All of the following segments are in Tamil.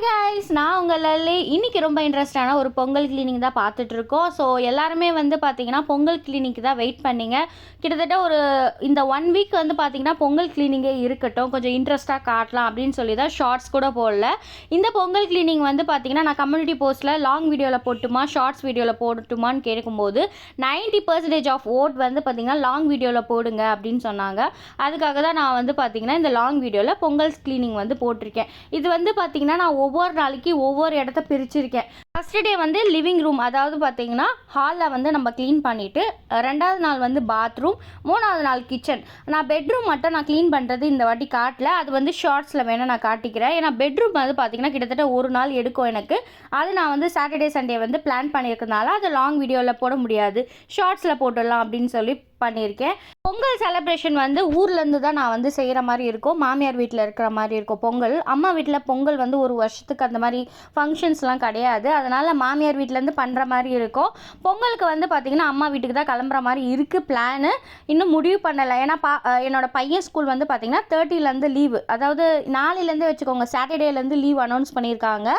Bye, guys. கைஸ் நான் உங்கள் லல்லி இன்னைக்கு ரொம்ப இன்ட்ரெஸ்டான ஒரு பொங்கல் கிளினிக் தான் பார்த்துட்ருக்கோம். ஸோ எல்லாருமே வந்து பார்த்தீங்கன்னா பொங்கல் கிளினிக் தான் வெயிட் பண்ணீங்க. கிட்டத்தட்ட ஒரு இந்த ஒன் வீக் வந்து பார்த்தீங்கன்னா பொங்கல் கிளீனிங்கே இருக்கட்டும். கொஞ்சம் இன்ட்ரெஸ்ட்டாக காட்டலாம் அப்படின்னு சொல்லி தான் ஷார்ட்ஸ் கூட போடல. இந்த பொங்கல் கிளீனிங் வந்து பார்த்தீங்கன்னா நான் கம்யூனிட்டி போஸ்ட்டில் லாங் வீடியோவில் போட்டுமா ஷார்ட்ஸ் வீடியோவில் போடட்டுமான்னு கேட்கும்போது 90% பர்சன்டேஜ் ஆஃப் ஓட் வந்து பார்த்தீங்கன்னா லாங் வீடியோவில் போடுங்க அப்படின்னு சொன்னாங்க. அதுக்காக தான் நான் வந்து பார்த்தீங்கன்னா இந்த லாங் வீடியோவில் பொங்கல் கிளீனிங் வந்து போட்டிருக்கேன். இது வந்து பார்த்தீங்கன்னா நான் ஒவ்வொரு நாளைக்கு ஒவ்வொரு இடத்த பிரிச்சிருக்கேன். ஃபர்ஸ்ட் டே வந்து லிவிங் ரூம் அதாவது பார்த்தீங்கன்னா ஹாலில் வந்து நம்ம க்ளீன் பண்ணிவிட்டு ரெண்டாவது நாள் வந்து பாத்ரூம் மூணாவது நாள் கிச்சன் நான் பெட்ரூம் மட்டும் நான் க்ளீன் பண்ணுறது இந்த வாட்டி காட்டல. அது வந்து ஷார்ட்ஸில் வேணால் நான் காட்டிக்கிறேன். ஏன்னா பெட்ரூம் வந்து பார்த்தீங்கன்னா கிட்டத்தட்ட ஒரு நாள் எடுக்கும் எனக்கு. அது நான் வந்து சாட்டர்டே சண்டே வந்து பிளான் பண்ணியிருக்கனால அது லாங் வீடியோவில் போட முடியாது. ஷார்ட்ஸில் போட்டுடலாம் அப்படின்னு சொல்லி பண்ணியிருக்கேன். பொங்கல் செலப்ரேஷன் வந்து ஊர்லேருந்து தான் நான் வந்து செய்கிற மாதிரி இருக்கும். மாமியார் வீட்டில் இருக்கிற மாதிரி இருக்கும். பொங்கல் அம்மா வீட்டில் பொங்கல் வந்து ஒரு வருஷத்துக்கு அந்த மாதிரி ஃபங்க்ஷன்ஸ்லாம் கிடையாது. அதை அதனால் மாமியார் வீட்டிலேருந்து பண்ணுற மாதிரி இருக்கும். பொங்கலுக்கு வந்து பார்த்திங்கன்னா அம்மா வீட்டுக்கு தான் கிளம்புற மாதிரி இருக்குது பிளானு இன்னும் முடிவு பண்ணலை. ஏன்னா பா என்னோடய என்னோட பையன் ஸ்கூல் வந்து பார்த்திங்கன்னா தேர்ட்டிலேருந்து லீவு அதாவது நாளையிலேருந்து வச்சுக்கோங்க சாட்டர்டேலேருந்து லீவ் அனௌன்ஸ் பண்ணியிருக்காங்க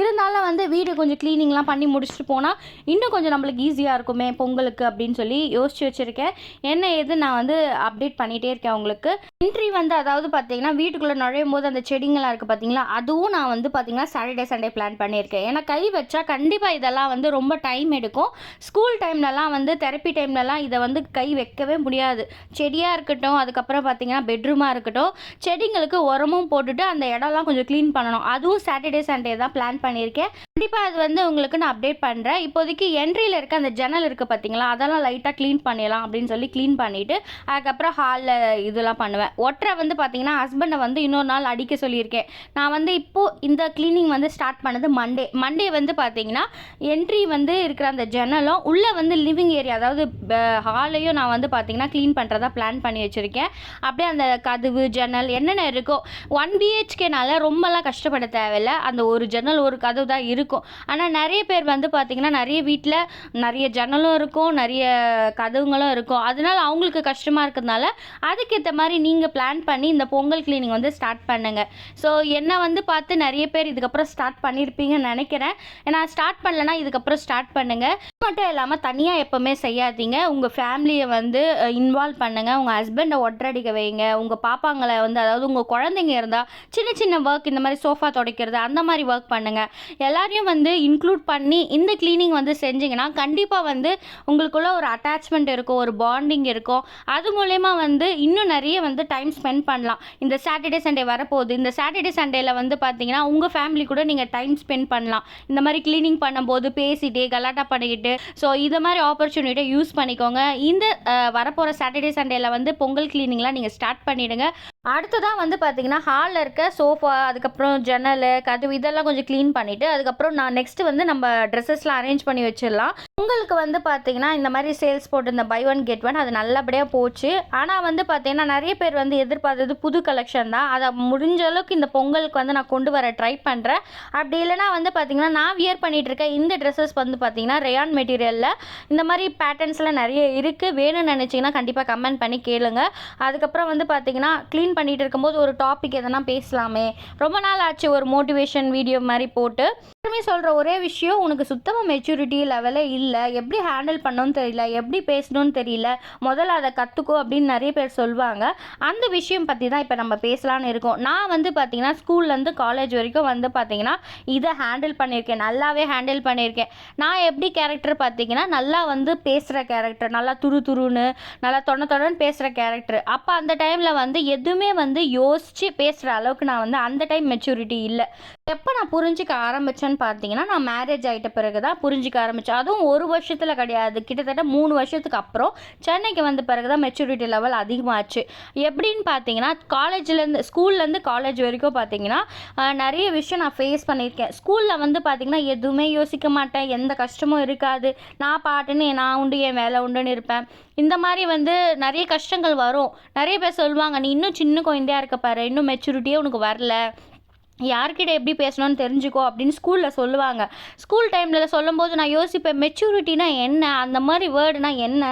இருந்தாலும் வந்து வீடு கொஞ்சம் க்ளீனிங்லாம் பண்ணி முடிச்சுட்டு போனால் இன்னும் கொஞ்சம் நம்மளுக்கு ஈஸியாக இருக்குமே பொங்கலுக்கு அப்படின்னு சொல்லி யோசிச்சு வச்சுருக்கேன். என்ன ஏது நான் வந்து அப்டேட் பண்ணிகிட்டே இருக்கேன் உங்களுக்கு. என்ட்ரி வந்து அதாவது பார்த்தீங்கன்னா வீட்டுக்குள்ளே நுழையும் போது அந்த செடிங்களாம் இருக்குது பார்த்தீங்களா அதுவும் நான் வந்து பார்த்தீங்கன்னா சாட்டர்டே சண்டே பிளான் பண்ணியிருக்கேன். ஏன்னா கை வச்சா கண்டிப்பாக இதெல்லாம் வந்து ரொம்ப டைம் எடுக்கும். ஸ்கூல் டைம்லலாம் வந்து தெரப்பி டைம்லலாம் இதை வந்து கை வைக்கவே முடியாது. செடியாக இருக்கட்டும் அதுக்கப்புறம் பார்த்தீங்கன்னா பெட்ரூமாக இருக்கட்டும் செடிங்களுக்கு உரமும் போட்டுட்டு அந்த இடம்லாம் கொஞ்சம் க்ளீன் பண்ணணும். அதுவும் சாட்டர்டே சண்டே தான் பிளான் பண்ணியிருக்கேன். கண்டிப்பாக அது வந்து உங்களுக்கு நான் அப்டேட் பண்ணுறேன் இப்போதைக்கு என்ட்ரியில் இருக்க அந்த ஜன்னல் இருக்குது பார்த்தீங்களா அதெல்லாம் லைட்டாக க்ளீன் பண்ணிடலாம் அப்படின்னு சொல்லி க்ளீன் பண்ணிவிட்டு அதுக்கப்புறம் ஹாலில் இதெல்லாம் பண்ணுவேன். ஒற்றை வந்து பார்த்தீங்கன்னா ஹஸ்பண்டை வந்து இன்னொரு நாள் அடிக்க சொல்லியிருக்கேன். நான் வந்து இப்போது இந்த க்ளீனிங் வந்து ஸ்டார்ட் பண்ணது மண்டே மண்டே வந்து பார்த்தீங்கன்னா என்ட்ரி வந்து இருக்கிற அந்த ஜன்னலும் உள்ளே வந்து லிவிங் ஏரியா அதாவது ஹாலையும் நான் வந்து பார்த்தீங்கன்னா க்ளீன் பண்ணுறதா பிளான் பண்ணி வச்சுருக்கேன். அப்படியே அந்த கதவு ஜன்னல் என்னென்ன இருக்கோ ஒன் பிஹெச்கேனால ரொம்பலாம் கஷ்டப்பட தேவையில்ல. அந்த ஒரு ஜன்னல் ஒரு கதவு தான் இருக்கும் ஆனால் நிறைய பேர் வந்து பார்த்திங்கன்னா நிறைய வீட்டில் நிறைய ஜன்னலும் இருக்கும் நிறைய கதவுங்களும் இருக்கும். அதனால அவங்களுக்கு கஷ்டமாக இருக்கிறதுனால அதுக்கேற்ற மாதிரி நீங்கள் பிளான் பண்ணி இந்த பொங்கல் கிளீனிங் வந்து ஸ்டார்ட் பண்ணுங்க. ஸோ என்னை வந்து பார்த்து நிறைய பேர் இதுக்கப்புறம் ஸ்டார்ட் பண்ணியிருப்பீங்கன்னு நினைக்கிறேன். ஏன்னா ஸ்டார்ட் பண்ணலன்னா இதுக்கப்புறம் ஸ்டார்ட் பண்ணுங்கள் மட்டும் இல்லாமல் தனியாக எப்போவுமே செய்யாதீங்க. உங்கள் ஃபேமிலியை வந்து இன்வால்வ் பண்ணுங்கள் உங்கள் ஹஸ்பண்டை ஒற்றடிக்க வைங்க. உங்கள் பாப்பாங்களை வந்து அதாவது உங்கள் குழந்தைங்க இருந்தால் சின்ன சின்ன ஒர்க் இந்த மாதிரி சோஃபா துடைக்கிறது அந்த மாதிரி ஒர்க் பண்ணுங்கள் எல்லாரையும் வந்து இன்க்ளூட் பண்ணி இந்த க்ளீனிங் வந்து செஞ்சீங்கன்னா கண்டிப்பாக வந்து உங்களுக்குள்ள ஒரு அட்டாச்மெண்ட் இருக்கும் ஒரு பாண்டிங் இருக்கும். அது மூலயமா வந்து இன்னும் நிறைய வந்து டைம் ஸ்பெண்ட் பண்ணலாம். இந்த சாட்டர்டே சண்டே வரப்போகுது. இந்த சாட்டர்டே சண்டேல வந்து பார்த்தீங்கன்னா உங்கள் ஃபேமிலி கூட நீங்கள் டைம் ஸ்பெண்ட் பண்ணலாம். இந்த மாதிரி க்ளீனிங் பண்ணும்போது பேசிட்டு கலாட்டா பண்ணிக்கிட்டு ஸோ இது மாதிரி ஆப்பர்ச்சுனிட்டியை யூஸ் பண்ணிக்கோங்க. இந்த வரப்போகிற சாட்டர்டே சண்டேல வந்து பொங்கல் க்ளீனிங்லாம் நீங்கள் ஸ்டார்ட் பண்ணிடுங்க. அடுத்ததான் வந்து பார்த்தீங்கன்னா ஹாலில் இருக்க சோஃபா அதுக்கப்புறம் ஜன்னல் கதவு இதெல்லாம் கொஞ்சம் க்ளீன் பண்ணிவிட்டு அதுக்கப்புறம் நான் நெக்ஸ்ட் வந்து நம்ம ட்ரெஸ்ஸஸ்லாம் அரேஞ்ச் பண்ணி வச்சிடலாம். உங்களுக்கு வந்து பார்த்தீங்கன்னா இந்த மாதிரி சேல்ஸ் போட்டிருந்த பை ஒன் கெட் ஒன் அது நல்லபடியாக போச்சு. ஆனால் வந்து பார்த்தீங்கன்னா நிறைய பேர் வந்து எதிர்பார்த்தது புது கலெக்ஷன் தான். அதை முடிஞ்ச அளவுக்கு இந்த பொங்கலுக்கு வந்து நான் கொண்டு வர ட்ரை பண்ணுறேன் அப்படி இல்லைனா வந்து பார்த்தீங்கன்னா நான் வியர் பண்ணிகிட்டு இருக்க இந்த ட்ரெஸ்ஸஸ் வந்து பார்த்தீங்கன்னா ரேயான் மெட்டீரியலில் இந்த மாதிரி பேட்டர்ன்ஸ்லாம் நிறைய இருக்குது வேணும்னு நினச்சிங்கன்னா கண்டிப்பாக கமெண்ட் பண்ணி கேளுங்க. அதுக்கப்புறம் வந்து பார்த்தீங்கன்னா க்ளீன் பண்ணிகிட்டு இருக்கும்போது ஒரு டாபிக் எதனா பேசலாமே. ரொம்ப நாள் ஆச்சு ஒரு மோட்டிவேஷன் வீடியோ மாதிரி போட்டு. எல்லாருமே சொல்கிற ஒரே விஷயம் உனக்கு சுத்தமாக மெச்சூரிட்டி லெவலே இல்லை. எப்படி ஹேண்டில் பண்ணணும்னு தெரியல எப்படி பேசணும்னு தெரியல. முதல்ல அதை கற்றுக்கோ அப்படின்னு நிறைய பேர் சொல்லுவாங்க அந்த விஷயம் பற்றி தான் இப்போ நம்ம பேசலான்னு இருக்கோம். நான் வந்து பார்த்தீங்கன்னா ஸ்கூல்லேருந்து காலேஜ் வரைக்கும் வந்து பார்த்தீங்கன்னா இதை ஹேண்டில் பண்ணியிருக்கேன். நல்லாவே ஹேண்டில் பண்ணியிருக்கேன். நான் எப்படி கேரக்டர் பார்த்தீங்கன்னா நல்லா வந்து பேசுகிற கேரக்டர் நல்லா துரு துருன்னு நல்லா தொண்ண தொடன்னு பேசுகிற கேரக்டர் அப்போ அந்த டைமில் வந்து எதுவுமே வந்து யோசித்து பேசுகிற அளவுக்கு நான் வந்து அந்த டைம் மெச்சூரிட்டி இல்லை. எப்போ நான் புரிஞ்சிக்க ஆரம்பித்தேன்னு பார்த்தீங்கன்னா நான் மேரேஜ் ஆகிட்ட பிறகு தான் புரிஞ்சிக்க ஆரம்பித்தேன் அதுவும் ஒரு வருஷத்தில் கிடையாது. கிட்டத்தட்ட மூணு வருஷத்துக்கு அப்புறம் சென்னைக்கு வந்த பிறகு தான் மெச்சூரிட்டி லெவல் அதிகமாச்சு. எப்படின்னு பார்த்தீங்கன்னா காலேஜ்லேருந்து ஸ்கூல்லேருந்து காலேஜ் வரைக்கும் பார்த்தீங்கன்னா நிறைய விஷயம் நான் ஃபேஸ் பண்ணியிருக்கேன். ஸ்கூலில் வந்து பார்த்தீங்கன்னா எதுவுமே யோசிக்க மாட்டேன். எந்த கஷ்டமும் இருக்காது. நான் பாட்டுன்னு நான் உண்டு என் வேலை உண்டுன்னு இருப்பேன். இந்த மாதிரி வந்து நிறைய கஷ்டங்கள் வரும். நிறைய பேர் சொல்லுவாங்க நீ இன்னும் சின்ன குழந்தையாக இருக்க பாரு. இன்னும் மெச்சூரிட்டியே உனக்கு வரல. யார்கிட்ட எப்படி பேசணும்னு தெரிஞ்சுக்கோ அப்படின்னு ஸ்கூலில் சொல்லுவாங்க. ஸ்கூல் டைமில் சொல்லும்போது நான் யோசிப்பேன் மெச்சூரிட்டினா என்ன? அந்த மாதிரி வேர்டுனா என்ன?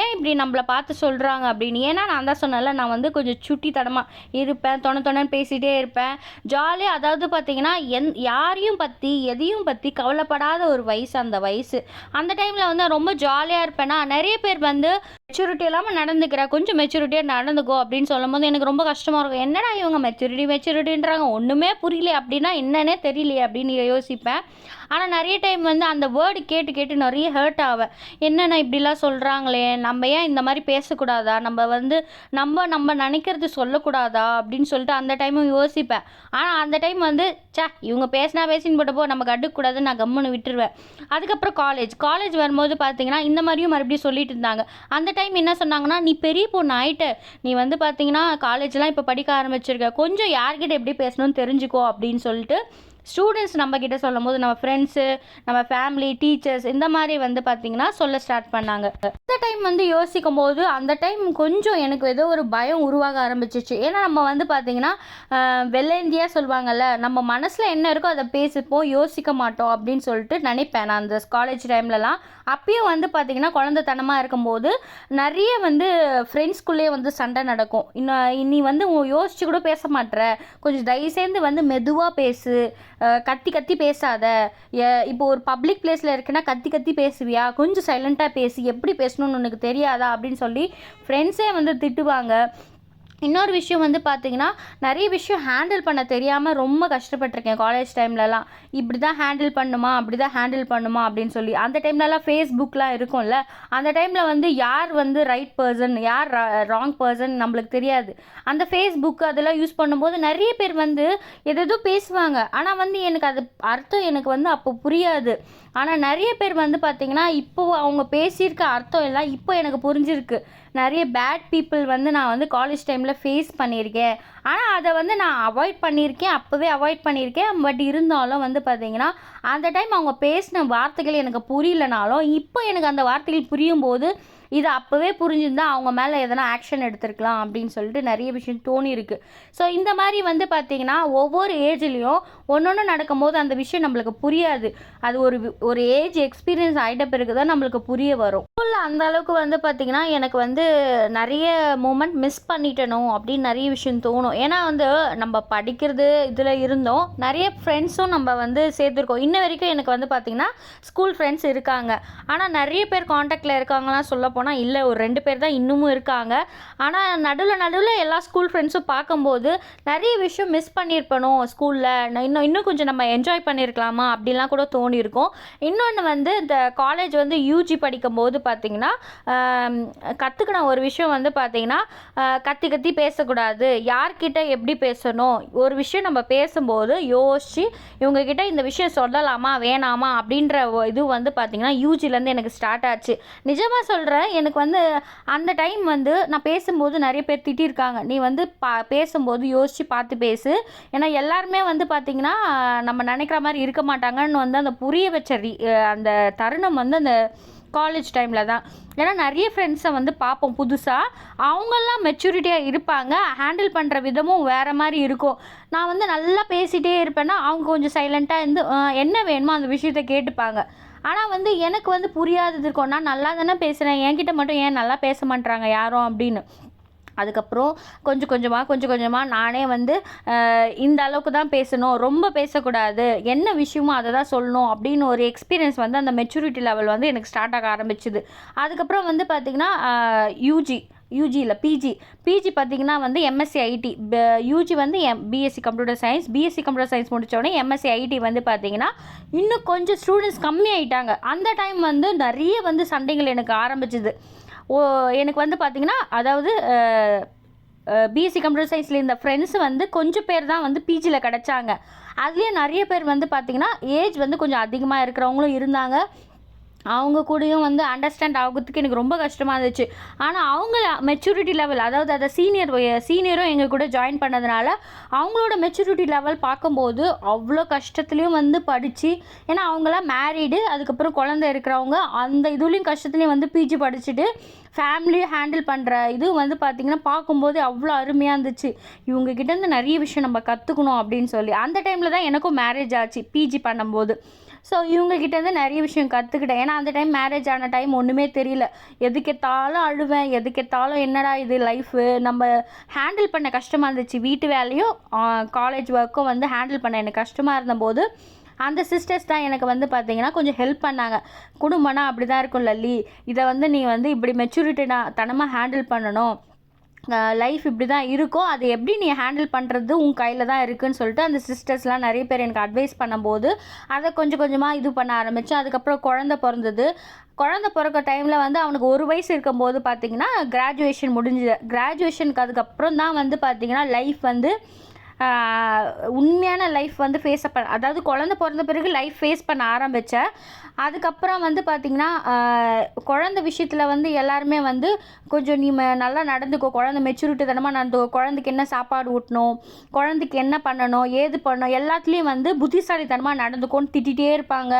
ஏன் இப்படி நம்மளை பார்த்து சொல்கிறாங்க அப்படின்னு. ஏன்னா நான் தான் சொன்னால நான் வந்து கொஞ்சம் சுட்டித்தனமாக இருப்பேன் தொண தொணன்னு பேசிகிட்டே இருப்பேன். ஜாலியாக அதாவது பார்த்தீங்கன்னா எந் யாரையும் பற்றி எதையும் பற்றி கவலைப்படாத ஒரு வயசு அந்த வயசு. அந்த டைமில் வந்து ரொம்ப ஜாலியாக இருப்பேன்னா நிறைய பேர் வந்து மெச்சூரிட்டி இல்லாமல் நடந்துக்கிறா கொஞ்சம் மெச்சூரிட்டியாக நடந்துக்கோ அப்படின்னு சொல்லும்போது எனக்கு ரொம்ப கஷ்டமாக இருக்கும். என்னடா இவங்க மெச்சூரிட்டி மெச்சூரிட்டின்றாங்க ஒன்றுமே புரியல அப்படின்னா என்னன்னே தெரியலையே அப்படின்னு யோசிப்பேன். ஆனால் நிறைய டைம் வந்து அந்த வேர்டு கேட்டு கேட்டு நிறைய ஹர்ட் ஆவேன் என்னென்ன இப்படிலாம் சொல்கிறாங்களே நம்ம ஏன் இந்த மாதிரி பேசக்கூடாதா? நம்ம வந்து நம்ம நம்ம நினைக்கிறது சொல்லக்கூடாதா? அப்படின்னு சொல்லிட்டு அந்த டைமும் யோசிப்பேன். ஆனால் அந்த டைம் வந்து சே இவங்க பேசினா பேசின்னு போட்டப்போ போ நம்ம கண்டுக்கூடாதுன்னு நான் கம்முன்னு விட்டுருவேன். அதுக்கப்புறம் காலேஜ் காலேஜ் வரும்போது பார்த்தீங்கன்னா இந்த மாதிரியும் மறுபடியும் சொல்லிட்டு இருந்தாங்க. அந்த டைம் என்ன சொன்னாங்கன்னா நீ பெரிய பொண்ணு ஆயிட்ட. நீ வந்து பார்த்தீங்கன்னா காலேஜ்லாம் இப்போ படிக்க ஆரம்பிச்சிருக்க. கொஞ்சம் யார்கிட்ட எப்படி பேசணும்னு தெரிஞ்சுக்கோ அப்படின்னு சொல்லிட்டு ஸ்டூடெண்ட்ஸ் நம்மக்கிட்ட சொல்லும் போது நம்ம ஃப்ரெண்ட்ஸு நம்ம ஃபேமிலி டீச்சர்ஸ் இந்த மாதிரி வந்து பார்த்திங்கன்னா சொல்ல ஸ்டார்ட் பண்ணாங்க. அந்த டைம் வந்து யோசிக்கும் போது அந்த டைம் கொஞ்சம் எனக்கு ஏதோ ஒரு பயம் உருவாக ஆரம்பிச்சிச்சு. ஏன்னா நம்ம வந்து பார்த்திங்கன்னா வெள்ளேந்தியாக சொல்லுவாங்கல்ல நம்ம மனசில் என்ன இருக்கோ அதை பேசிப்போம் யோசிக்க மாட்டோம் அப்படின்னு சொல்லிட்டு நினைப்பேன் நான் அந்த காலேஜ் டைம்லலாம் அப்பயும் வந்து பார்த்திங்கன்னா குழந்தைத்தனமாக இருக்கும்போது நிறைய வந்து ஃப்ரெண்ட்ஸ்குள்ளேயே வந்து சண்டை நடக்கும். இன்னும் நீ வந்து உன் யோசிச்சு கூட பேச மாட்ற. கொஞ்சம் தயவுசெய்து வந்து மெதுவாக பேசு. கத்தி கத்தி பேசாத. இப்போ ஒரு பப்ளிக் பிளேஸில் இருக்குன்னா கத்தி கத்தி பேசுவியா? கொஞ்சம் சைலண்ட்டாக பேசி. எப்படி பேசணும்னு உனக்கு தெரியாதா? அப்படின்னு சொல்லி ஃப்ரெண்ட்ஸே வந்து திட்டுவாங்க. இன்னொரு விஷயம் வந்து பார்த்திங்கன்னா நிறைய விஷயம் ஹேண்டில் பண்ண தெரியாமல் ரொம்ப கஷ்டப்பட்டிருக்கேன் காலேஜ் டைம்லலாம் இப்படி தான் ஹேண்டில் பண்ணுமா அப்படி தான் ஹேண்டில் பண்ணுமா அப்படின்னு சொல்லி. அந்த டைம்லலாம் ஃபேஸ்புக்லாம் இருக்கும்ல அந்த டைமில் வந்து யார் வந்து ரைட் பர்சன் யார் ராங் பர்சன் நம்மளுக்கு தெரியாது. அந்த ஃபேஸ்புக் அதெல்லாம் யூஸ் பண்ணும்போது நிறைய பேர் வந்து எதோ பேசுவாங்க. ஆனால் வந்து எனக்கு அது அர்த்தம் எனக்கு வந்து அப்போ புரியாது. ஆனால் நிறைய பேர் வந்து பார்த்திங்கன்னா இப்போது அவங்க பேசியிருக்க அர்த்தம் எல்லாம் இப்போ எனக்கு புரிஞ்சிருக்கு. நிறைய பேட் பீப்புள் வந்து நான் வந்து காலேஜ் டைமில் ஃபேஸ் பண்ணியிருக்கேன். ஆனால் அதை வந்து நான் அவாய்ட் பண்ணியிருக்கேன். அப்போவே அவாய்ட் பண்ணியிருக்கேன். பட் இருந்தாலும் வந்து பார்த்திங்கன்னா அந்த டைம் அவங்க பேசின வார்த்தைகள் எனக்கு புரியலனாலும் இப்போ எனக்கு அந்த வார்த்தைகள் புரியும் போது இது அப்போவே புரிஞ்சிருந்தா அவங்க மேலே எதனா ஆக்ஷன் எடுத்திருக்கலாம் அப்படின்னு சொல்லிட்டு நிறைய விஷயம் தோணியிருக்கு. ஸோ இந்த மாதிரி வந்து பார்த்திங்கன்னா ஒவ்வொரு ஏஜ்லேயும் ஒன்று ஒன்று நடக்கும்போது அந்த விஷயம் நம்மளுக்கு புரியாது. அது ஒரு ஒரு ஏஜ் எக்ஸ்பீரியன்ஸ் ஆகிட்ட பிறகு தான் நம்மளுக்கு புரிய வரும். ஸ்கூலில் அந்த அளவுக்கு வந்து பார்த்திங்கன்னா எனக்கு வந்து நிறைய மூமெண்ட் மிஸ் பண்ணிட்டணும் அப்படின்னு நிறைய விஷயம் தோணும். ஏன்னா வந்து நம்ம படிக்கிறது இதில் இருந்தோம். நிறைய ஃப்ரெண்ட்ஸும் நம்ம வந்து சேர்த்துருக்கோம். இன்ன வரைக்கும் எனக்கு வந்து பார்த்திங்கன்னா ஸ்கூல் ஃப்ரெண்ட்ஸ் இருக்காங்க. ஆனால் நிறைய பேர் காண்டாக்டில் இருக்காங்களாம் சொல்ல போனால் இல்லை ஒரு ரெண்டு பேர் தான் இன்னமும் இருக்காங்க. ஆனால் நடுவில் நடுவில் எல்லா ஸ்கூல் ஃப்ரெண்ட்ஸும் பார்க்கும்போது நிறைய விஷயம் மிஸ் பண்ணியிருப்பணும் ஸ்கூலில் இன்னும் இன்னும் கொஞ்சம் நம்ம என்ஜாய் பண்ணியிருக்கலாமா அப்படிலாம் கூட தோணியிருக்கும். இன்னொன்று வந்து இந்த காலேஜ் வந்து யூஜி படிக்கும்போது பார்த்திங்கன்னா கற்றுக்கின ஒரு விஷயம் வந்து பார்த்திங்கன்னா கத்தி கத்தி பேசக்கூடாது. யார்கிட்ட எப்படி பேசணும்? ஒரு விஷயம் நம்ம பேசும்போது யோசித்து இவங்கக்கிட்ட இந்த விஷயம் சொல்லலாமா வேணாமா அப்படின்ற இது வந்து பார்த்திங்கன்னா யூஜிலேருந்து எனக்கு ஸ்டார்ட் ஆச்சு. நிஜமாக சொல்கிறேன் எனக்கு வந்து அந்த டைம் வந்து நான் பேசும்போது நிறைய பேர் திட்டிருக்காங்க. நீ வந்து பா பேசும்போது யோசித்து பார்த்து பேசு. ஏன்னா எல்லாருமே வந்து பார்த்திங்கன்னா நம்ம நினைக்கிற மாதிரி இருக்க மாட்டாங்கன்னு வந்து அந்த புரிய வச்ச அந்த தருணம் வந்து அந்த காலேஜ் டைமில் தான். ஏன்னா நிறைய ஃப்ரெண்ட்ஸை வந்து பார்ப்போம் புதுசாக அவங்கெல்லாம் மெச்சூரிட்டியாக இருப்பாங்க. ஹேண்டில் பண்ணுற விதமும் வேறு மாதிரி இருக்கும். நான் வந்து நல்லா பேசிகிட்டே இருப்பேன்னா அவங்க கொஞ்சம் சைலண்ட்டாக இருந்து என்ன வேணுமோ அந்த விஷயத்த கேட்டுப்பாங்க. ஆனால் வந்து எனக்கு வந்து புரியாதது இருக்கும். நான் நல்லா தானே பேசுகிறேன் என்கிட்ட மட்டும் ஏன் நல்லா பேச மாட்டேறாங்க யாரும் அப்படின்னு. அதுக்கப்புறம் கொஞ்சம் கொஞ்சமாக கொஞ்சம் கொஞ்சமாக நானே வந்து இந்த அளவுக்கு தான் பேசணும். ரொம்ப பேசக்கூடாது. என்ன விஷயமோ அதை தான் சொல்லணும் அப்படின்னு ஒரு எக்ஸ்பீரியன்ஸ் வந்து அந்த மெச்சூரிட்டி லெவல் வந்து எனக்கு ஸ்டார்ட் ஆக ஆரம்பிச்சுது. அதுக்கப்புறம் வந்து பார்த்திங்கன்னா யூஜி யூஜி இல்லை பிஜி பிஜி பார்த்தீங்கன்னா வந்து எம்எஸ்சி ஐடி யூஜி வந்து M BSc computer science BSc computer science முடித்தோடனே MSc IT வந்து பார்த்தீங்கன்னா இன்னும் கொஞ்சம் ஸ்டூடெண்ட்ஸ் கம்மி ஆகிட்டாங்க அந்த டைம் வந்து நிறைய வந்து சண்டைகள் எனக்கு ஆரம்பிச்சுது. ஓ எனக்கு வந்து பார்த்தீங்கன்னா அதாவது பிஎஸ்சி கம்ப்யூட்டர் சயின்ஸில் இருந்த ஃப்ரெண்ட்ஸ் வந்து கொஞ்சம் பேர் தான் வந்து பிஜியில் கிடச்சாங்க. அதுலேயே நிறைய பேர் வந்து பார்த்திங்கன்னா ஏஜ் வந்து கொஞ்சம் அதிகமாக இருக்கிறவங்களும் இருந்தாங்க. அவங்க கூடயும் வந்து அண்டர்ஸ்டாண்ட் ஆகிறதுக்கு எனக்கு ரொம்ப கஷ்டமாக இருந்துச்சு. ஆனால் அவங்க மெச்சூரிட்டி லெவல் அதாவது அதை சீனியர் சீனியரும் எங்கள் கூட ஜாயின் பண்ணதுனால அவங்களோட மெச்சூரிட்டி லெவல் பார்க்கும்போது அவ்வளோ கஷ்டத்துலேயும் வந்து படித்து ஏன்னா அவங்களாம் மேரீடு அதுக்கப்புறம் குழந்தை இருக்கிறவங்க அந்த இதுலேயும் கஷ்டத்துலேயும் வந்து பிஜி படிச்சுட்டு ஃபேமிலியை ஹேண்டில் பண்ணுற இது வந்து பார்த்திங்கன்னா பார்க்கும்போது அவ்வளோ அருமையாக இருந்துச்சு. இவங்ககிட்டேருந்து நிறைய விஷயம் நம்ம கற்றுக்கணும் அப்படின்னு சொல்லி. அந்த டைமில் தான் எனக்கும் மேரேஜ் ஆச்சு பிஜி பண்ணும்போது. ஸோ இவங்ககிட்டேருந்து நிறைய விஷயம் கற்றுக்கிட்டேன் ஏன்னா அந்த டைம் மேரேஜ் ஆன டைம் ஒன்றுமே தெரியல. எதுக்கெத்தாலும் அழுவேன். எதுக்கெத்தாலும் என்னடா இது லைஃபு நம்ம ஹேண்டில் பண்ண கஷ்டமாக இருந்துச்சு. வீட்டு வேலையும் காலேஜ் ஒர்க்கும் வந்து ஹேண்டில் பண்ண எனக்கு கஷ்டமாக இருந்தபோது அந்த சிஸ்டர்ஸ் தான் எனக்கு வந்து பார்த்தீங்கன்னா கொஞ்சம் ஹெல்ப் பண்ணாங்க. குடும்பம்னா அப்படி தான் இருக்கும் லல்லி. இதை வந்து நீ வந்து இப்படி மெச்சூரிட்டினா தனமாக ஹேண்டில் பண்ணணும். லைஃப் இப்படி தான் இருக்கும். அது எப்படி நீ ஹேண்டில் பண்ணுறது உன் கையில் தான் இருக்குதுன்னு சொல்லிட்டு அந்த சிஸ்டர்ஸ்லாம் நிறைய பேர் எனக்கு அட்வைஸ் பண்ணும்போது அதை கொஞ்சம் கொஞ்சமாக இது பண்ண ஆரம்பித்தேன் அதுக்கப்புறம் குழந்த பிறந்தது. குழந்த பிறக்க டைமில் வந்து அவனுக்கு ஒரு வயசு இருக்கும்போது பார்த்திங்கன்னா கிராஜுவேஷன் முடிஞ்சுது கிராஜுவேஷனுக்கு அதுக்கப்புறம் தான் வந்து பார்த்திங்கன்னா லைஃப் வந்து உண்மையான லைஃப் வந்து ஃபேஸ் பண்ண அதாவது குழந்த பிறந்த பிறகு லைஃப் ஃபேஸ் பண்ண ஆரம்பித்தேன் அதுக்கப்புறம் வந்து பார்த்திங்கன்னா குழந்த விஷயத்தில் வந்து எல்லாருமே வந்து கொஞ்சம் நீ நல்லா நடந்துக்கோ குழந்த மெச்சூரிட்டி தனமாக நடந்துக்கோ குழந்தைக்கு என்ன சாப்பாடு ஊட்டணும் குழந்தைக்கு என்ன பண்ணணும் ஏது பண்ணணும் எல்லாத்துலேயும் வந்து புத்திசாலித்தனமாக நடந்துக்கோன்னு திட்டிகிட்டே இருப்பாங்க.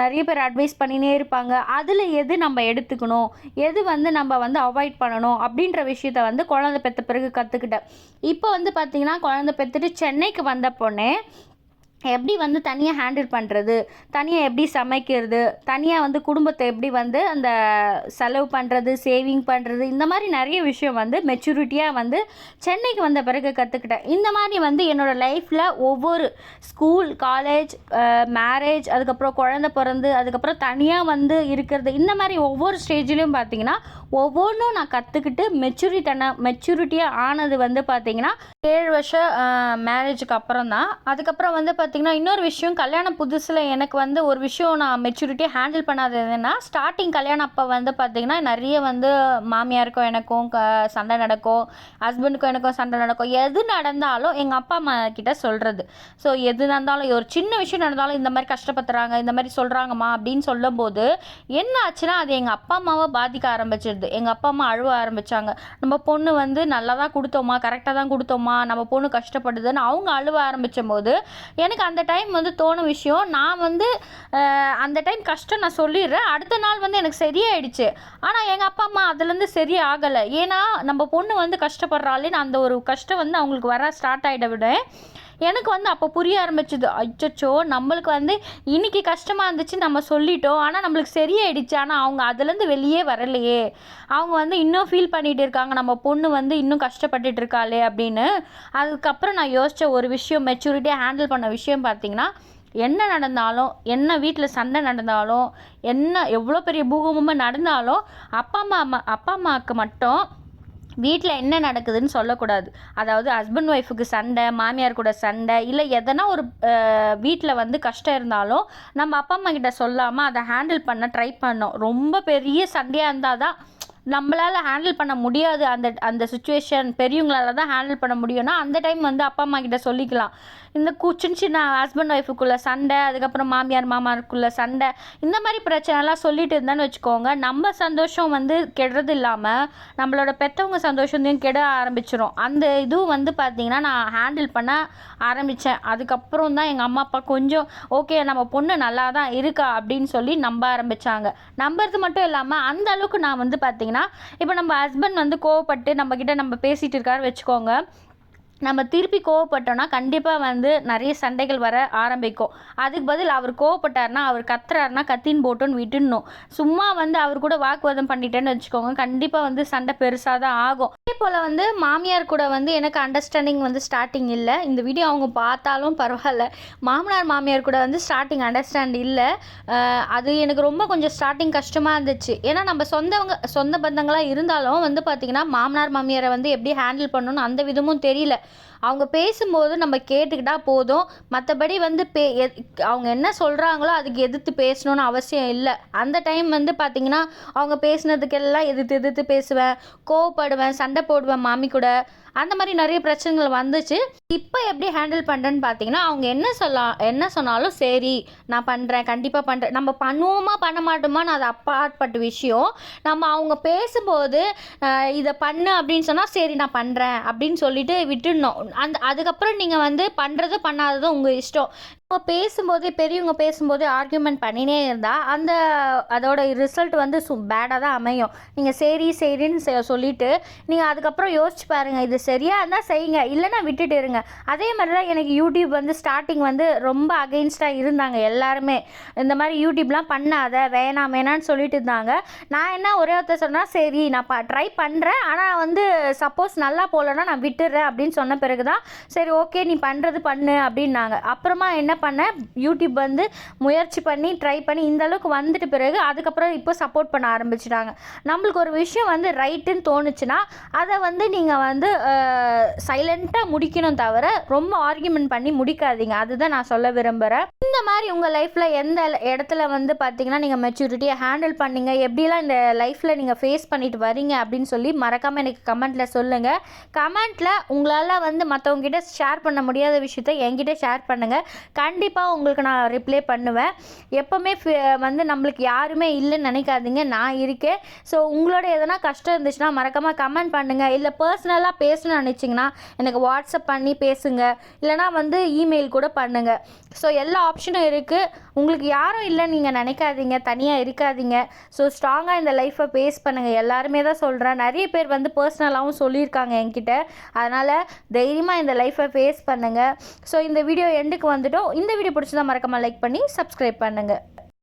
நிறைய பேர் அட்வைஸ் பண்ணினே இருப்பாங்க. அதில் எது நம்ம எடுத்துக்கணும் எது வந்து நம்ம வந்து அவாய்ட் பண்ணணும் அப்படின்ற விஷயத்த வந்து குழந்தை பெற்ற பிறகு கற்றுக்கிட்டேன் இப்போ வந்து பார்த்திங்கன்னா குழந்தை பெற்றுட்டு சென்னைக்கு வந்த பொண்ணே எப்படி வந்து தனியாக ஹேண்டில் பண்ணுறது தனியாக எப்படி சமைக்கிறது தனியாக வந்து குடும்பத்தை எப்படி வந்து அந்த செலவு பண்ணுறது சேவிங் பண்ணுறது இந்த மாதிரி நிறைய விஷயம் வந்து மெச்சூரிட்டியாக வந்து சென்னைக்கு வந்த பிறகு கற்றுக்கிட்டேன் இந்த மாதிரி வந்து என்னோடய லைஃப்பில் ஒவ்வொரு ஸ்கூல் காலேஜ் மேரேஜ் அதுக்கப்புறம் குழந்த பிறந்து அதுக்கப்புறம் தனியாக வந்து இருக்கிறது இந்த மாதிரி ஒவ்வொரு ஸ்டேஜ்லேயும் பார்த்தீங்கன்னா ஒவ்வொன்றும் நான் கற்றுக்கிட்டு மெச்சூரிட்டன மெச்சூரிட்டியாக ஆனது வந்து பார்த்திங்கன்னா ஏழு வருஷம் மேரேஜுக்கு அப்புறம் தான் அதுக்கப்புறம் வந்து பார்த்தீங்கன்னா இன்னொரு விஷயம் கல்யாணம் புதுசில் எனக்கு வந்து ஒரு விஷயம் நான் மெச்சூரிட்டியாக ஹேண்டில் பண்ணாதது என்னென்னா ஸ்டார்டிங் கல்யாணம் அப்போ வந்து பார்த்திங்கன்னா நிறைய வந்து மாமியாருக்கும் எனக்கும் க சண்டை நடக்கும் ஹஸ்பண்டுக்கும் எனக்கும் சண்டை நடக்கும். எது நடந்தாலும் எங்கள் அப்பா அம்மா கிட்ட சொல்கிறது ஸோ எது நடந்தாலும் ஒரு சின்ன விஷயம் நடந்தாலும் இந்த மாதிரி கஷ்டப்படுத்துகிறாங்க இந்த மாதிரி சொல்கிறாங்கம்மா அப்படின்னு சொல்லும்போது என்ன ஆச்சுன்னா அது எங்கள் அப்பா அம்மாவை பாதிக்க ஆரம்பிச்சிருது. எங்கள் அப்பா அம்மா அழுவ ஆரம்பித்தாங்க நம்ம பொண்ணு வந்து நல்லா தான் கொடுத்தோமா கரெக்டாக தான் கொடுத்தோமா நம்ம பொண்ணு கஷ்டப்படுதுன்னு அவங்க அழுவ ஆரம்பித்த போது எனக்கு எனக்கு அந்த டைம் வந்து தோணும் விஷயம். நான் வந்து அந்த டைம் கஷ்டம் நான் சொல்லிடுறேன். அடுத்த நாள் வந்து எனக்கு சரியாயிடுச்சு. ஆனால் எங்கள் அப்பா அம்மா அதுலேருந்து சரியாகலை. ஏன்னா நம்ம பொண்ணு வந்து கஷ்டப்படுறாளேன்னு அந்த ஒரு கஷ்டம் வந்து அவங்களுக்கு வர ஸ்டார்ட் ஆகிட விட எனக்கு வந்து அப்போ புரிய ஆரம்பிச்சது அச்சச்சோ நம்மளுக்கு வந்து இன்றைக்கி கஷ்டமாக இருந்துச்சு நம்ம சொல்லிட்டோம். ஆனால் நம்மளுக்கு சரியாயிடுச்சு. ஆனால் அவங்க அதுலேருந்து வெளியே வரலையே. அவங்க வந்து இன்னும் ஃபீல் பண்ணிகிட்டு இருக்காங்க. நம்ம பொண்ணு வந்து இன்னும் கஷ்டப்பட்டுட்டு இருக்காளே அப்படின்னு. அதுக்கப்புறம் நான் யோசித்த ஒரு விஷயம் மெச்சூரிட்டியாக ஹேண்டில் பண்ண விஷயம் பார்த்திங்கன்னா என்ன நடந்தாலும் என்ன வீட்டில் சண்டை நடந்தாலும் என்ன எவ்வளோ பெரிய பூகம்பமாக நடந்தாலும் அப்பா அம்மா அம்மா அப்பா அம்மாவுக்கு மட்டும் வீட்டில் என்ன நடக்குதுன்னு சொல்லக்கூடாது. அதாவது ஹஸ்பண்ட் ஒய்ஃபுக்கு சண்டை மாமியார் கூட சண்டை இல்லை எதனா ஒரு வீட்டில் வந்து கஷ்டம் இருந்தாலும் நம்ம அப்பா அம்மா கிட்ட சொல்லாமல் அதை ஹேண்டில் பண்ண ட்ரை பண்ணோம். ரொம்ப பெரிய சண்டையாக இருந்தால் தான் நம்மளால் ஹேண்டில் பண்ண முடியாது. அந்த அந்த சுச்சுவேஷன் பெரியவங்களால தான் ஹேண்டில் பண்ண முடியும்னா அந்த டைம் வந்து அப்பா அம்மா கிட்ட சொல்லிக்கலாம். இந்த கு சின்ன சின்ன ஹஸ்பண்ட் ஒய்ஃபுக்குள்ளே சண்டை அதுக்கப்புறம் மாமியார் மாமாருக்குள்ளே சண்டை இந்த மாதிரி பிரச்சனைலாம் சொல்லிட்டு இருந்தேன்னு வச்சுக்கோங்க. நம்ம சந்தோஷம் வந்து கெடுறது இல்லாமல் நம்மளோட பெற்றவங்க சந்தோஷத்தையும் கெட ஆரம்பிச்சிடும் அந்த இதுவும் வந்து பார்த்திங்கன்னா நான் ஹேண்டில் பண்ண ஆரம்பித்தேன் அதுக்கப்புறம் தான் எங்கள் அம்மா அப்பா கொஞ்சம் ஓகே நம்ம பொண்ணு நல்லா தான் இருக்கா? அப்படின்னு சொல்லி நம்ப ஆரம்பித்தாங்க நம்புறது மட்டும் இல்லாமல் அந்த அளவுக்கு நான் வந்து பார்த்திங்கன்னா இப்போ நம்ம ஹஸ்பண்ட் வந்து கோவப்பட்டு நம்மக்கிட்ட நம்ம பேசிகிட்டு இருக்காரு வச்சுக்கோங்க. நம்ம திருப்பி கோவப்பட்டோன்னா கண்டிப்பாக வந்து நிறைய சண்டைகள் வர ஆரம்பிக்கும். அதுக்கு பதில் அவர் கோவப்பட்டார்னா அவர் கத்துறாருனா கத்தின் போட்டோன்னு விட்டுடணும். சும்மா வந்து அவர் கூட வாக்குவாதம் பண்ணிட்டேன்னு வச்சுக்கோங்க கண்டிப்பாக வந்து சண்டை பெருசாக தான் ஆகும். அதே போல் வந்து மாமியார் கூட வந்து எனக்கு அண்டர்ஸ்டாண்டிங் வந்து ஸ்டார்டிங் இல்லை. இந்த வீடியோ அவங்க பார்த்தாலும் பரவாயில்ல. மாமனார் மாமியார் கூட வந்து ஸ்டார்டிங் அண்டர்ஸ்டாண்ட் இல்லை. அது எனக்கு ரொம்ப கொஞ்சம் ஸ்டார்டிங் கஷ்டமாக இருந்துச்சு. ஏன்னா நம்ம சொந்தவங்க சொந்த பந்தங்களாக இருந்தாலும் வந்து பார்த்திங்கன்னா மாமனார் மாமியாரை வந்து எப்படி ஹேண்டில் பண்ணணும்னு அந்த விதமும் தெரியல. அவங்க பேசும்போது நம்ம கேட்டுக்கிட்டால் போதும். மற்றபடி வந்து பே அவங்க என்ன சொல்கிறாங்களோ அதுக்கு எதிர்த்து பேசணுன்னு அவசியம் இல்லை. அந்த டைம் வந்து பார்த்திங்கன்னா அவங்க பேசுனதுக்கெல்லாம் எதிர்த்து எதிர்த்து பேசுவேன். கோவப்படுவேன் சண்டை போடுவேன் மாமி கூட. அந்த மாதிரி நிறைய பிரச்சனைகள் வந்துச்சு. இப்போ எப்படி ஹேண்டில் பண்ணுறேன்னு பார்த்தீங்கன்னா அவங்க என்ன சொல்ல என்ன சொன்னாலும் சரி நான் பண்ணுறேன் கண்டிப்பாக பண்ணுறேன் நம்ம பண்ணுவோமா பண்ண மாட்டோமான்னு அது அப்பாற்பட்ட விஷயம். நம்ம அவங்க பேசும்போது இதை பண்ணு அப்படின்னு சொன்னால் சரி நான் பண்ணுறேன் அப்படின்னு சொல்லிட்டு விட்டுடணும். அந்த அதுக்கப்புறம் நீங்கள் வந்து பண்ணுறது பண்ணாததும் உங்கள் இஷ்டம். இப்போ பேசும்போது பெரியவங்க பேசும்போது ஆர்கியூமெண்ட் பண்ணினே இருந்தால் அந்த அதோட ரிசல்ட் வந்து சு பேடாக தான் அமையும். நீங்கள் சரி சரின்னு செ- சொல்லிட்டு நீங்கள் அதுக்கப்புறம் யோசிச்சு பாருங்கள் இது சரியாக இருந்தால் செய்யுங்க இல்லைன்னா விட்டுட்டு இருங்க. அதே மாதிரி தான் எனக்கு யூடியூப் வந்து ஸ்டார்டிங் வந்து ரொம்ப அகெயின்ஸ்டாக இருந்தாங்க எல்லாருமே. இந்த மாதிரி யூடியூப்லாம் பண்ணாத வேணாம் வேணான்னு சொல்லிட்டு இருந்தாங்க. நான் என்ன ஒரே ஒருத்தர் சொன்னால் சரி நான் ப ட்ரை பண்ணுறேன் ஆனால் வந்து சப்போஸ் நல்லா போகலன்னா நான் விட்டுடுறேன் அப்படின்னு சொன்ன பிறகு தான் சரி ஓகே நீ பண்ணுறது பண்ணு அப்படின்னாங்க. அப்புறமா என்ன பண்ணேன் யூடியூப் வந்து முயற்சி பண்ணி ட்ரை பண்ணி இந்த அளவுக்கு வந்துட்டு பிறகு அதுக்கப்புறம் இப்போ சப்போர்ட் பண்ண ஆரம்பிச்சிட்டாங்க. நம்மளுக்கு ஒரு விஷயம் வந்து ரைட்டுன்னு தோணுச்சுன்னா அதை வந்து நீங்கள் வந்து சைலண்ட்டாக முடிக்கணும் தவிர ரொம்ப ஆர்கியூமெண்ட் பண்ணி முடிக்காதீங்க. அதுதான் நான் சொல்ல விரும்புகிறேன் இந்த மாதிரி உங்கள் லைஃப்பில் எந்த இடத்துல வந்து பார்த்தீங்கன்னா நீங்கள் மெச்சூரிட்டியை ஹேண்டில் பண்ணீங்க எப்படிலாம் இந்த லைஃப்பில் நீங்கள் ஃபேஸ் பண்ணிட்டு வரீங்க அப்படின்னு சொல்லி மறக்காமல் எனக்கு கமெண்ட்டில் சொல்லுங்கள் கமெண்ட்டில் உங்களால் வந்து மற்றவங்ககிட்ட ஷேர் பண்ண முடியாத விஷயத்த என்கிட்ட ஷேர் பண்ணுங்கள் கண்டிப்பாக உங்களுக்கு நான் ரிப்ளை பண்ணுவேன். எப்போவுமே வந்து நம்மளுக்கு யாருமே இல்லைன்னு நினைக்காதீங்க. நான் இருக்கேன். ஸோ உங்களோட எதனா கஷ்டம் இருந்துச்சுன்னா மறக்காமல் கமெண்ட் பண்ணுங்கள் இல்லை பர்சனலாக பேசணும்னு நினச்சிங்கன்னா எனக்கு வாட்ஸ்அப் பண்ணி பேசுங்க. இல்லைனா வந்து இமெயில் கூட பண்ணுங்கள் ஸோ எல்லா ஆப்ஷனும் இருக்குது உங்களுக்கு யாரும் இல்லைன்னு நீங்கள் நினைக்காதீங்க. தனியாக இருக்காதீங்க. ஸோ ஸ்ட்ராங்காக இந்த லைஃப்பை ஃபேஸ் பண்ணுங்கள் எல்லாருமே தான் சொல்கிறேன் நிறைய பேர் வந்து பர்சனலாகவும் சொல்லியிருக்காங்க என்கிட்ட. அதனால் தைரியமாக இந்த லைஃப்பை ஃபேஸ் பண்ணுங்கள் ஸோ இந்த வீடியோ எண்டுக்கு வந்துட்டோம். இந்த வீடியோ பிடிச்சதா மறக்காமல் லைக் பண்ணி சப்ஸ்கிரைப் பண்ணுங்கள்